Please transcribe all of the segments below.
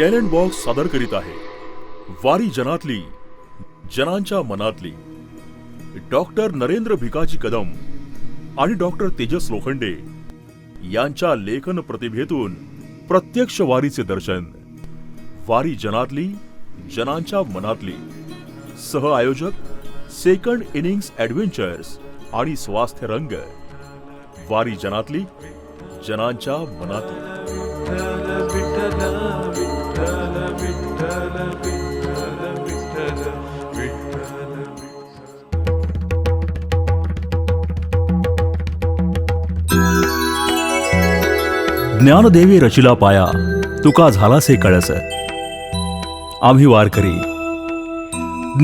Talent box सादर करीत आहे. वारी जनातली जनांच्या मनातली. डॉक्टर नरेंद्र भिकाजी कदम आणि डॉक्टर तेजस लोखंडे यांच्या लेखन प्रतिभेतून प्रत्यक्ष वारीचे दर्शन. वारी जनातली जनांच्या मनातली. सह आयोजक सेकंड इनिंग्स ॲडव्हेंचर्स आणि स्वास्थ्य रंग. वारी जनातली जनांच्या मनातली. ज्ञानदेवी रचिला पाया तुका झालासे कळस. आम्ही वारकरी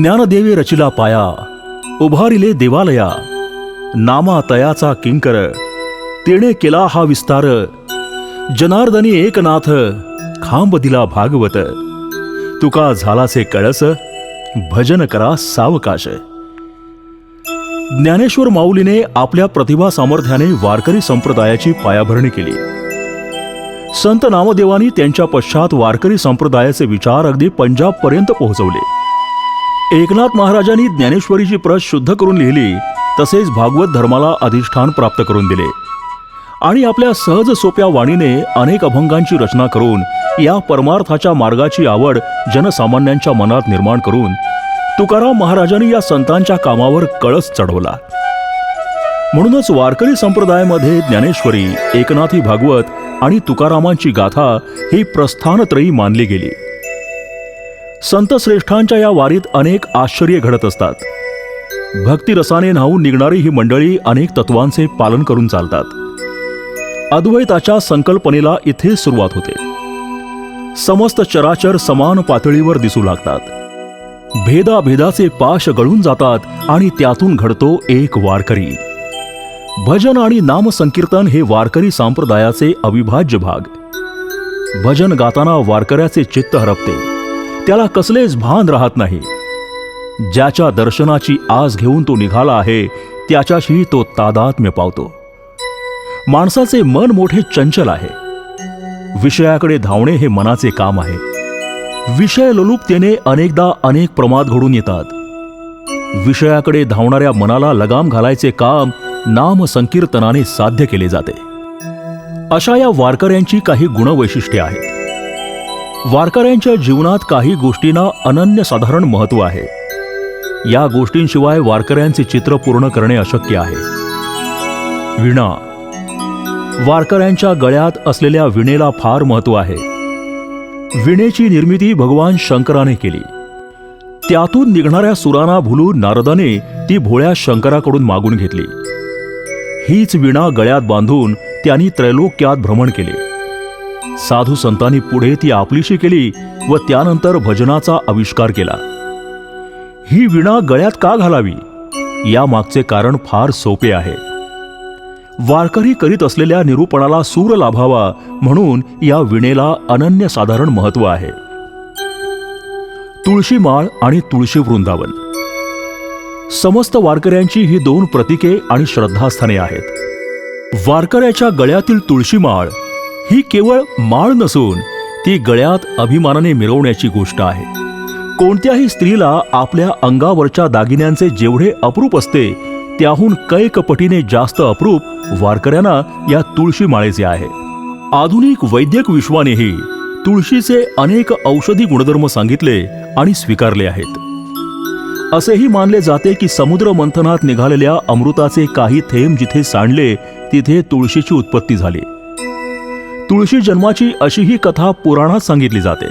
ज्ञानदेवी रचिला पाया उभारिले देवालया नामा तयाचा किंकर तेणे केला हा विस्तार. जनार्दनी एकनाथ खांब दिला भागवत तुका झालासे कळस भजन करा सावकाश. ज्ञानेश्वर माऊलीने आपल्या प्रतिभा सामर्थ्याने वारकरी संप्रदायाची पायाभरणी केली. संत नामदेवानी त्यांच्या पश्चात वारकरी संप्रदायाचे विचार अगदी पंजाब पर्यंत पोहोचवले. एकनाथ महाराजांनी ज्ञानेश्वरीची प्रत शुद्ध करून लिहिली तसेच भागवत धर्माला अधिष्ठान प्राप्त करून दिले. आणि आपल्या सहज सोप्या वाणीने अनेक अभंगांची रचना करून या परमार्थाच्या मार्गाची आवड जनसामान्यांच्या मनात निर्माण करून तुकाराम महाराजांनी या संतांच्या कामावर कळस चढवला. म्हणूनच वारकरी संप्रदायामध्ये ज्ञानेश्वरी एकनाथी भागवत आणि तुकारामांची गाथा ही प्रस्थानत्रयी मानली गेली. संत श्रेष्ठांच्या या वारीत अनेक आश्चर्य घडत असतात. भक्तिरसाने न्हावून निघणारी ही मंडळी अनेक तत्वांचे पालन करून चालतात. अद्वैताच्या संकल्पनेला इथे सुरुवात होते. समस्त चराचर समान पातळीवर दिसू लागतात. भेदाभेदाचे पाश गळून जातात आणि त्यातून घडतो एक वारकरी. भजन आणि नाम संकीर्तन हे वारकरी संप्रदायाचे अविभाज्य भाग. भजन गाताना वारकऱ्याचे चित्त हरपते. त्याला कसलेच भान राहत नाही. ज्याच्या दर्शनाची आस घेऊन तो निघाला आहे त्याच्याशी तो तादात्म्य पावतो. माणसाचे मन मोठे चंचल आहे. विषयाकडे धावणे हे मनाचे काम आहे. विषय लोलुपतेने अनेकदा अनेक प्रमाद घडून येतात. विषयाकडे धावणाऱ्या मनाला लगाम घालायचे काम नाम संकीर्तनाने साध्य केले जाते. अशा या वारकऱ्यांची काही गुणवैशिष्ट्ये आहेत. वारकऱ्यांच्या जीवनात काही गोष्टींना अनन्यसाधारण महत्त्व आहे. या गोष्टींशिवाय वारकऱ्यांचे चित्र पूर्ण करणे अशक्य आहे. विणा. वारकऱ्यांच्या गळ्यात असलेल्या विणेला फार महत्त्व आहे. विणेची निर्मिती भगवान शंकराने केली. त्यातून निघणाऱ्या सुराना भुलून नारदाने ती भोळ्या शंकराकडून मागून घेतली. हीच विणा गळ्यात बांधून त्यांनी त्रैलोक्यात भ्रमण केले. साधू संतांनी पुढे ती आपलीशी केली व त्यानंतर भजनाचा आविष्कार केला. ही विणा गळ्यात का घालावी? या मागचे कारण फार सोपे आहे. वारकरी करीत असलेल्या निरूपणाला सूर लाभावा म्हणून या विणेला अनन्यसाधारण महत्त्व आहे. तुळशी माळ आणि तुळशी वृंदावन. समस्त वारकऱ्यांची ही दोन प्रतीके आणि श्रद्धास्थाने आहेत. वारकऱ्याच्या गळ्यातील तुळशी माळ ही केवळ माळ नसून ती गळ्यात अभिमानाने मिरवण्याची गोष्ट आहे. कोणत्याही स्त्रीला आपल्या अंगावरच्या दागिन्यांचे जेवढे अप्रूप असते त्याहून कैकपटीने जास्त अप्रूप वारकऱ्यांना या तुळशी माळेचे आहे. आधुनिक वैद्यक विश्वानेही तुळशीचे अनेक औषधी गुणधर्म सांगितले आणि स्वीकारले आहेत. असेही मानले जाते की समुद्र मंथनात निघालेल्या अमृताचे काही थेंब जिथे सांडले तिथे तुळशीची उत्पत्ती झाली. तुळशी जन्माची अशी ही कथा पुराणात सांगितली जाते.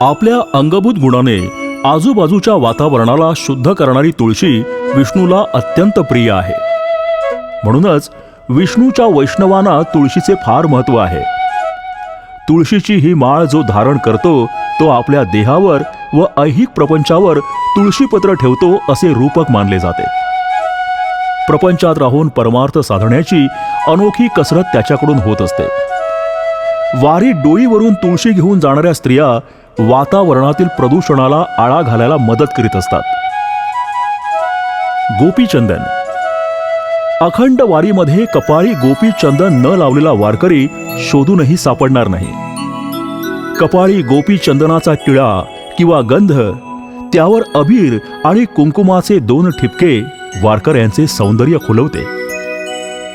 आपल्या अंगभूत गुणाने आजूबाजूच्या वातावरणाला शुद्ध करणारी तुळशी विष्णूला अत्यंत प्रिय आहे. म्हणूनच विष्णूच्या वैष्णवांना तुळशीचे फार महत्त्व आहे. तुळशीची ही माळ जो धारण करतो तो आपल्या देहावर व ऐहिक प्रपंचावर तुळशीपत्र ठेवतो असे रूपक मानले जाते. प्रपंचात राहून परमार्थ साधण्याची अनोखी कसरत त्याच्याकडून होत असते. वारी डोईवरून तुळशी घेऊन जाणाऱ्या स्त्रिया वातावरणातील प्रदूषणाला आळा घालायला मदत करीत असतात. गोपीचंदन. अखंड वारीमध्ये कपाळी गोपीचंदन न लावलेला वारकरी शोधूनही सापडणार नाही. कपाळी गोपीचंदनाचा टिळा किंवा गंध त्यावर अबीर आणि कुंकुमाचे दोन ठिपके वारकऱ्यांचे सौंदर्य खुलवते.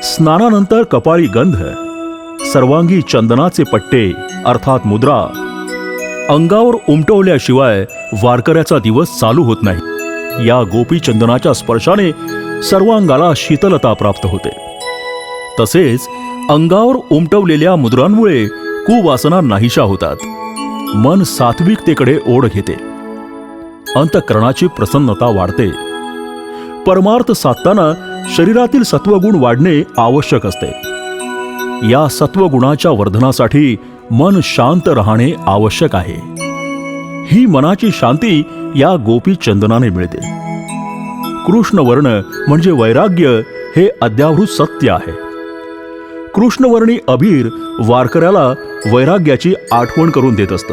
स्नानानंतर कपाळी गंध सर्वांगी चंदनाचे पट्टे अर्थात मुद्रा अंगावर उमटवल्याशिवाय वारकऱ्याचा दिवस चालू होत नाही. या गोपीचंदनाच्या स्पर्शाने सर्वांगाला शीतलता प्राप्त होते. तसेच अंगावर उमटवलेल्या मुद्रांमुळे कुवासना नाहीशा होतात. मन सात्विकतेकडे ओढ घेते. अंतकरणाची प्रसन्नता वाढते. परमार्थ साधताना शरीरातील सत्वगुण वाढणे आवश्यक असते. या सत्वगुणाच्या वर्धनासाठी मन शांत राहणे आवश्यक आहे. ही मनाची शांती या गोपी चंदनाने मिळते. कृष्णवर्ण म्हणजे वैराग्य हे अद्यावृत सत्य आहे. कृष्णवर्णी अबीर वारकऱ्याला वैराग्याची आठवण करून देत असतो.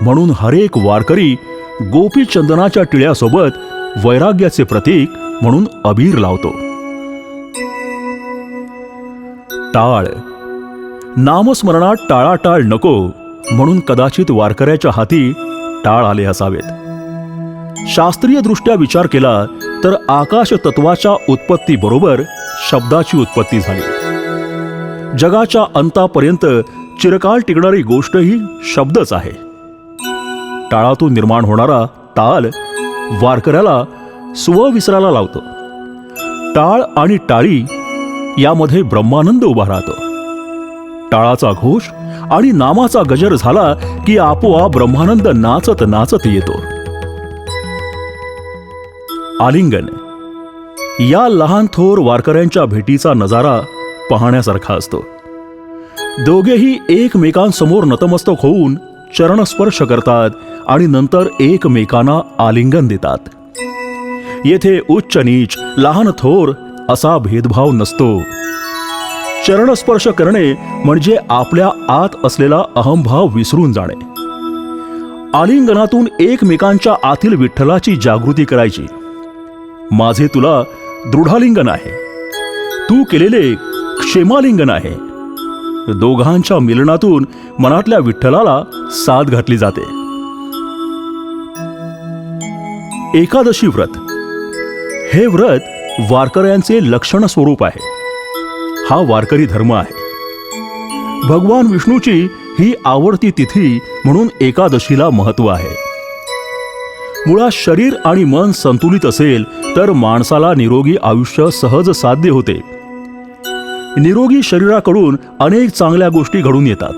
म्हणून हरेक वारकरी गोपीचंदनाच्या टिळ्यासोबत वैराग्याचे प्रतीक म्हणून अबीर लावतो. टाळ. नामस्मरणात टाळाटाळ नको म्हणून कदाचित वारकऱ्याच्या हाती टाळ आले असावेत. शास्त्रीय दृष्ट्या विचार केला तर आकाश तत्वाच्या उत्पत्तीबरोबर शब्दाची उत्पत्ती झाली. जगाच्या अंतापर्यंत चिरकाल टिकणारी गोष्ट ही शब्दच आहे. टाळातून निर्माण होणारा ताल वारकऱ्याला स्वविसराला लावतो. टाळ आणि टाळी यामध्ये ब्रह्मानंद उभा राहतो. टाळाचा घोष आणि नामाचा गजर झाला की आपोआप ब्रह्मानंद नाचत नाचत येतो. आलिंगन. या लहान थोर वारकऱ्यांच्या भेटीचा नजारा पाहण्यासारखा असतो. दोघेही एकमेकांसमोर नतमस्तक होऊन चरणस्पर्श करतात आणि नंतर एकमेकांना आलिंगन देतात. येथे उच्च नीच लहान थोर असा भेदभाव नसतो. चरणस्पर्श करणे म्हणजे आपल्या आत असलेला अहंभाव विसरून जाणे. आलिंगनातून एकमेकांच्या आतील विठ्ठलाची जागृती करायची. माझे तुला दृढालिंगन आहे. तू केलेले क्षेमालिंगन आहे. दोघांच्या मिलनातून मनातल्या विठ्ठलाला साथ घातली जाते. एकादशी व्रत. हे व्रत वारकऱ्यांचे लक्षण स्वरूप आहे. हा वारकरी धर्म आहे. भगवान विष्णूची ही आवडती तिथी म्हणून एकादशीला महत्त्व आहे. मुळात शरीर आणि मन संतुलित असेल तर माणसाला निरोगी आयुष्य सहज साध्य होते. निरोगी शरीराकडून अनेक चांगल्या गोष्टी घडून येतात.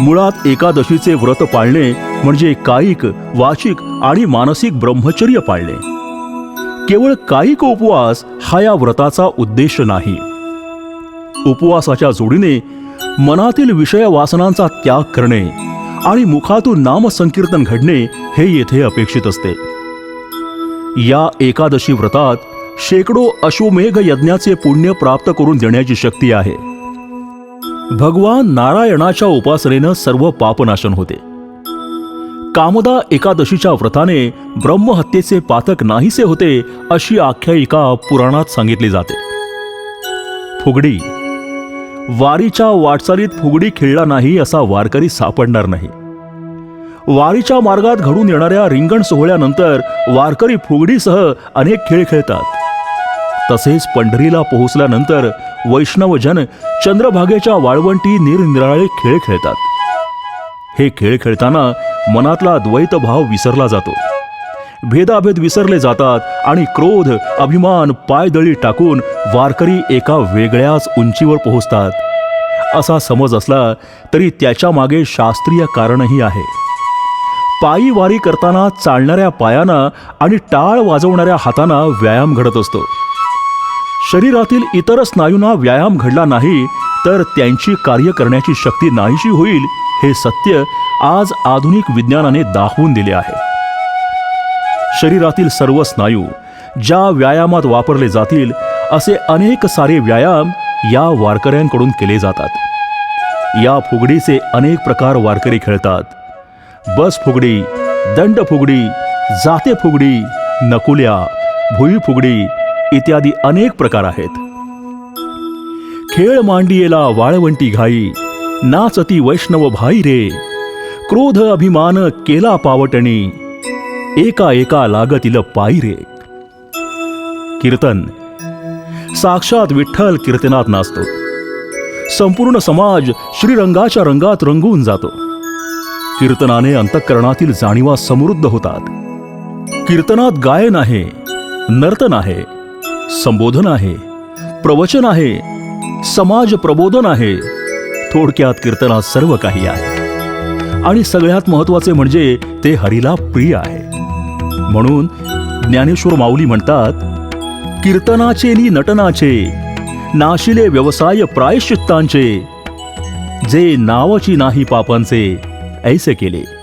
मुळात एकादशीचे व्रत पाळणे म्हणजे कायिक वाचिक आणि मानसिक ब्रह्मचर्य पाळणे. केवळ कायिक उपवास हा या व्रताचा उद्देश नाही. उपवासाच्या जोडीने मनातील विषय वासनांचा त्याग करणे आणि मुखातून नामसंकीर्तन घडणे हे येथे अपेक्षित असते. या एकादशी व्रतात शेकडो अश्वमेघ यज्ञाचे पुण्य प्राप्त करून देण्याची शक्ती आहे. भगवान नारायणाच्या उपासनेनं सर्व पापनाशन होते. कामदा एकादशीच्या व्रताने ब्रह्महत्येचे पातक नाहीसे होते अशी आख्यायिका पुराणात सांगितली जाते. फुगडी. वारीच्या वाटचालीत फुगडी खेळला नाही असा वारकरी सापडणार नाही. वारीच्या मार्गात घडून येणाऱ्या रिंगण सोहळ्यानंतर वारकरी फुगडीसह अनेक खेळ खेळतात. तसेच पंढरीला पोहोचल्यानंतर वैष्णवजन चंद्रभागेच्या वाळवंटी निरनिराळे खेळ खेळतात. हे खेळ खेळताना मनातला द्वैत भाव विसरला जातो. भेदाभेद विसरले जातात आणि क्रोध अभिमान पायदळी टाकून वारकरी एका वेगळ्याच उंचीवर पोहोचतात. असा समज असला तरी त्याच्यामागे शास्त्रीय कारणही आहे. पायी वारी करताना चालणाऱ्या पायांना आणि टाळ वाजवणाऱ्या हातांना व्यायाम घडत असतो. शरीरातील इतर स्नायूंना व्यायाम घडला नाही तर त्यांची कार्य करण्याची शक्ती नाहीशी होईल हे सत्य आज आधुनिक विज्ञानाने दाखवून दिले आहे. शरीरातील सर्व स्नायू ज्या व्यायामात वापरले जातील असे अनेक सारे व्यायाम या वारकऱ्यांकडून केले जातात. या फुगडीचे अनेक प्रकार वारकरी खेळतात. बस फुगडी दंड फुगडी जाते फुगडी नकुल्या भुई फुगडी इत्यादी अनेक प्रकार आहेत. खेळ मांडियेला वाळवंटी घाई नाचती वैष्णव भाई रे क्रोध अभिमान केला पावटणी एका एका लागतील पायी रे. कीर्तन. साक्षात विठ्ठल कीर्तनात नाचतो. संपूर्ण समाज श्रीरंगाच्या रंगात रंगून जातो. कीर्तनाने अंतःकरणातील जाणीवा समृद्ध होतात. कीर्तनात गायन आहे नर्तन आहे. संबोधन आहे प्रवचन आहे समाज प्रबोधन आहे थोडक्यात कीर्तनात सर्व काही आहे. आणि सगळ्यात महत्त्वाचे म्हणजे ते हरीला प्रिय आहे. म्हणून ज्ञानेश्वर माऊली म्हणतात कीर्तनाचे नि नटनाचे नाशिले व्यवसाय प्रायश्चित्तांचे जे नावाची नाही पापांचे ऐसे केले.